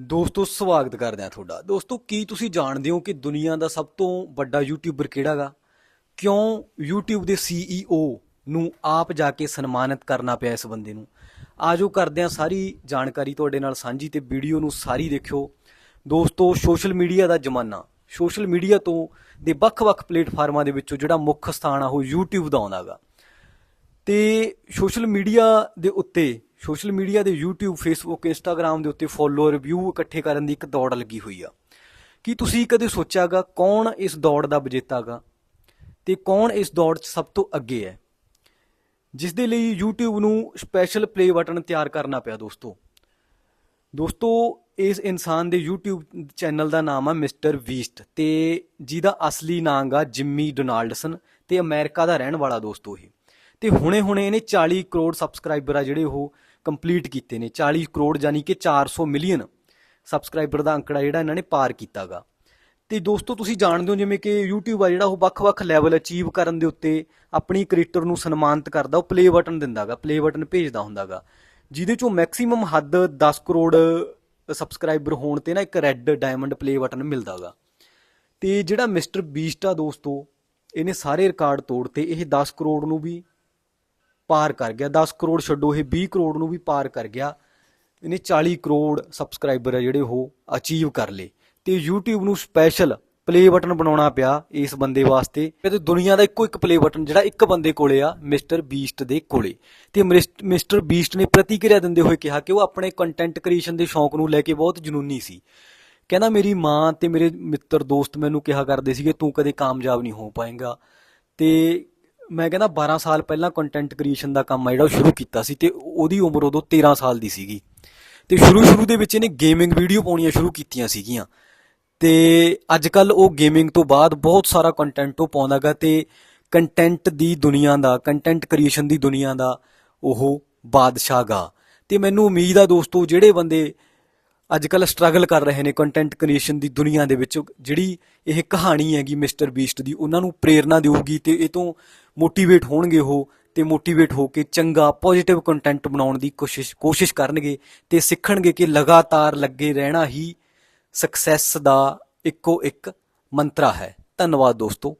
ਦੋਸਤੋ, ਸਵਾਗਤ ਕਰਦੇ ਹਾਂ ਤੁਹਾਡਾ। ਦੋਸਤੋ, ਕੀ ਤੁਸੀਂ ਜਾਣਦੇ ਹੋ ਕਿ ਦੁਨੀਆ ਦਾ ਸਭ ਤੋਂ ਵੱਡਾ ਯੂਟਿਊਬਰ ਕਿਹੜਾਗਾ? ਕਿਉਂ YouTube ਦੇ CEO ਨੂੰ ਆਪ ਜਾ ਕੇ ਸਨਮਾਨਿਤ ਕਰਨਾ ਪਿਆ ਇਸ ਬੰਦੇ ਨੂੰ? ਆਜੋ ਕਰਦੇ ਹਾਂ ਸਾਰੀ ਜਾਣਕਾਰੀ ਤੁਹਾਡੇ ਨਾਲ ਸਾਂਝੀ ਤੇ ਵੀਡੀਓ ਨੂੰ ਸਾਰੀ ਦੇਖਿਓ। ਦੋਸਤੋ, ਸੋਸ਼ਲ ਮੀਡੀਆ ਦਾ ਜ਼ਮਾਨਾ। ਸੋਸ਼ਲ ਮੀਡੀਆ ਤੋਂ ਦੇ ਵੱਖ-ਵੱਖ ਪਲੇਟਫਾਰਮਾਂ ਦੇ ਵਿੱਚੋਂ ਜਿਹੜਾ ਮੁੱਖ ਸਥਾਨ ਆ ਉਹ YouTube ਦਾ ਆਉਂਦਾਗਾ। ਤੇ ਸੋਸ਼ਲ ਮੀਡੀਆ ਦੇ ਉੱਤੇ ਸੋਸ਼ਲ ਮੀਡੀਆ ਦੇ YouTube, Facebook, Instagram ਦੇ ਉੱਤੇ ਫੋਲੋਅਰ ਵਿਊ ਇਕੱਠੇ ਕਰਨ ਦੀ ਇੱਕ ਦੌੜ ਲੱਗੀ ਹੋਈ ਆ। ਕੀ ਤੁਸੀਂ ਕਦੇ ਸੋਚਿਆਗਾ ਕੌਣ ਇਸ ਦੌੜ ਦਾ ਵਿਜੇਤਾਗਾ? ਤੇ ਕੌਣ ਇਸ ਦੌੜ 'ਚ ਸਭ ਤੋਂ ਅੱਗੇ ਹੈ? ਜਿਸ ਦੇ ਲਈ YouTube ਨੂੰ ਸਪੈਸ਼ਲ ਪਲੇ ਬਟਨ ਤਿਆਰ ਕਰਨਾ ਪਿਆ ਦੋਸਤੋ। ਦੋਸਤੋ, ਇਸ ਇਨਸਾਨ ਦੇ YouTube ਚੈਨਲ ਦਾ ਨਾਮ ਆ ਮਿਸਟਰ ਵੀਸਟ ਤੇ ਜਿਹਦਾ ਅਸਲੀ ਨਾਮ ਆ ਜਿਮੀ ਡੋਨਾਲਡਸਨ ਤੇ ਅਮਰੀਕਾ ਦਾ ਰਹਿਣ ਵਾਲਾ ਦੋਸਤੋ ਇਹ। ਤੇ ਹੁਣੇ-ਹੁਣੇ ਇਹਨੇ 40 ਕਰੋੜ ਸਬਸਕ੍ਰਾਈਬਰ ਆ ਜਿਹੜੇ ਉਹ ਕੰਪਲੀਟ ਕੀਤੇ ਨੇ 40 ਕਰੋੜ ਯਾਨੀ ਕਿ 400 ਮਿਲੀਅਨ ਸਬਸਕ੍ਰਾਈਬਰ ਦਾ ਅੰਕੜਾ ਜਿਹੜਾ ਇਹਨਾਂ ਨੇ ਪਾਰ ਕੀਤਾਗਾ। ਤੇ ਦੋਸਤੋ, ਤੁਸੀਂ ਜਾਣਦੇ ਹੋ ਜਿਵੇਂ ਕਿ YouTube ਆ ਜਿਹੜਾ ਉਹ ਵੱਖ-ਵੱਖ ਲੈਵਲ ਅਚੀਵ ਕਰਨ ਦੇ ਉੱਤੇ ਆਪਣੀ ਕ੍ਰੀਏਟਰ ਨੂੰ ਸਨਮਾਨਿਤ ਕਰਦਾ, ਉਹ ਪਲੇ ਬਟਨ ਦਿੰਦਾਗਾ ਪਲੇ ਬਟਨ ਭੇਜਦਾ ਹੁੰਦਾਗਾ। ਜਿਹਦੇ ਚੋਂ ਮੈਕਸਿਮਮ ਹੱਦ 10 ਕਰੋੜ ਸਬਸਕ੍ਰਾਈਬਰ ਹੋਣ ਤੇ ਨਾ ਇੱਕ ਰੈੱਡ ਡਾਇਮੰਡ ਪਲੇ ਬਟਨ ਮਿਲਦਾਗਾ। ਤੇ ਜਿਹੜਾ ਮਿਸਟਰ ਬੀਸਟ ਆ ਦੋਸਤੋ, ਇਹਨੇ ਸਾਰੇ ਰਿਕਾਰਡ ਤੋੜਤੇ, ਇਹ 10 ਕਰੋੜ ਨੂੰ ਵੀ ਪਾਰ ਕਰ ਗਿਆ। 10 ਕਰੋੜ ਛੱਡੋ, ਇਹ 20 ਕਰੋੜ ਨੂੰ ਵੀ ਪਾਰ ਕਰ ਗਿਆ। ਇਹਨੇ 40 ਕਰੋੜ ਸਬਸਕ੍ਰਾਈਬਰ ਆ ਜਿਹੜੇ ਉਹ ਅਚੀਵ ਕਰ ਲਏ। ਤੇ YouTube ਨੂੰ ਸਪੈਸ਼ਲ ਪਲੇ ਬਟਨ ਬਣਾਉਣਾ ਪਿਆ ਇਸ ਬੰਦੇ ਵਾਸਤੇ। ਤੇ ਦੁਨੀਆ ਦਾ ਇੱਕੋ ਇੱਕ ਪਲੇ ਬਟਨ ਜਿਹੜਾ ਇੱਕ ਬੰਦੇ ਕੋਲੇ ਆ, ਮਿਸਟਰ ਬੀਸਟ ਦੇ ਕੋਲੇ। ਤੇ ਮਿਸ- ਮਿਸਟਰ ਬੀਸਟ ਨੇ ਪ੍ਰਤੀਕਿਰਿਆ ਦਿੰਦੇ ਹੋਏ ਕਿਹਾ ਕਿ ਉਹ ਆਪਣੇ ਕੰਟੈਂਟ ਕ੍ਰੀਏਸ਼ਨ ਦੇ ਸ਼ੌਂਕ ਨੂੰ ਲੈ ਕੇ ਬਹੁਤ ਜਨੂਨੀ ਸੀ। ਕਹਿੰਦਾ, ਮੇਰੀ ਮਾਂ ਤੇ ਮੇਰੇ ਮਿੱਤਰ ਦੋਸਤ ਮੈਨੂੰ ਕਿਹਾ ਕਰਦੇ ਸੀਗੇ, ਤੂੰ ਕਦੇ ਕਾਮਯਾਬ ਨਹੀਂ ਹੋ ਪਾਏਗਾ। ਤੇ ਮੈਂ ਕਹਿੰਦਾ 12 ਸਾਲ ਪਹਿਲਾਂ ਕੰਟੈਂਟ ਕ੍ਰੀਏਸ਼ਨ ਦਾ ਕੰਮ ਆ ਜਿਹੜਾ ਉਹ ਸ਼ੁਰੂ ਕੀਤਾ ਸੀ ਤੇ ਉਹਦੀ ਉਮਰ ਉਦੋਂ 13 ਸਾਲ ਦੀ ਸੀਗੀ। ਤੇ ਸ਼ੁਰੂ ਸ਼ੁਰੂ ਦੇ ਵਿੱਚ ਇਹਨੇ ਗੇਮਿੰਗ ਵੀਡੀਓ ਪਾਉਣੀਆਂ ਸ਼ੁਰੂ ਕੀਤੀਆਂ ਸੀਗੀਆਂ। ਤੇ ਅੱਜ ਕੱਲ ਉਹ ਗੇਮਿੰਗ ਤੋਂ ਬਾਅਦ ਬਹੁਤ ਸਾਰਾ ਕੰਟੈਂਟ ਉਹ ਪਾਉਂਦਾਗਾ ਤੇ ਕੰਟੈਂਟ ਦੀ ਦੁਨੀਆ ਦਾ ਕੰਟੈਂਟ ਕ੍ਰੀਏਸ਼ਨ ਦੀ ਦੁਨੀਆ ਦਾ ਉਹ ਬਾਦਸ਼ਾਹਗਾ। ਤੇ ਮੈਨੂੰ ਉਮੀਦ ਆ ਦੋਸਤੋ, ਜਿਹੜੇ ਬੰਦੇ ਅੱਜ ਕੱਲ ਸਟਰਗਲ ਕਰ ਰਹੇ ਨੇ ਕੰਟੈਂਟ ਕ੍ਰੀਏਸ਼ਨ ਦੀ ਦੁਨੀਆ ਦੇ ਵਿੱਚ, ਜਿਹੜੀ ਇਹ ਕਹਾਣੀ ਹੈਗੀ ਮਿਸਟਰ ਬੀਸਟ ਦੀ, ਉਹਨਾਂ ਨੂੰ ਪ੍ਰੇਰਣਾ ਦੇਊਗੀ ਤੇ ਇਹ ਤੋਂ ਮੋਟੀਵੇਟ ਹੋਣਗੇ ਉਹ ਤੇ ਮੋਟੀਵੇਟ ਹੋ ਕੇ ਚੰਗਾ ਪੋਜ਼ਿਟਿਵ ਕੰਟੈਂਟ ਬਣਾਉਣ ਦੀ ਕੋਸ਼ਿਸ਼ ਕੋਸ਼ਿਸ਼ ਕਰਨਗੇ ਤੇ ਸਿੱਖਣਗੇ ਕਿ ਲਗਾਤਾਰ ਲੱਗੇ ਰਹਿਣਾ ਹੀ ਸਕਸੈਸ ਦਾ ਇੱਕੋ ਇੱਕ ਮੰਤਰਾ ਹੈ। ਧੰਨਵਾਦ ਦੋਸਤੋ।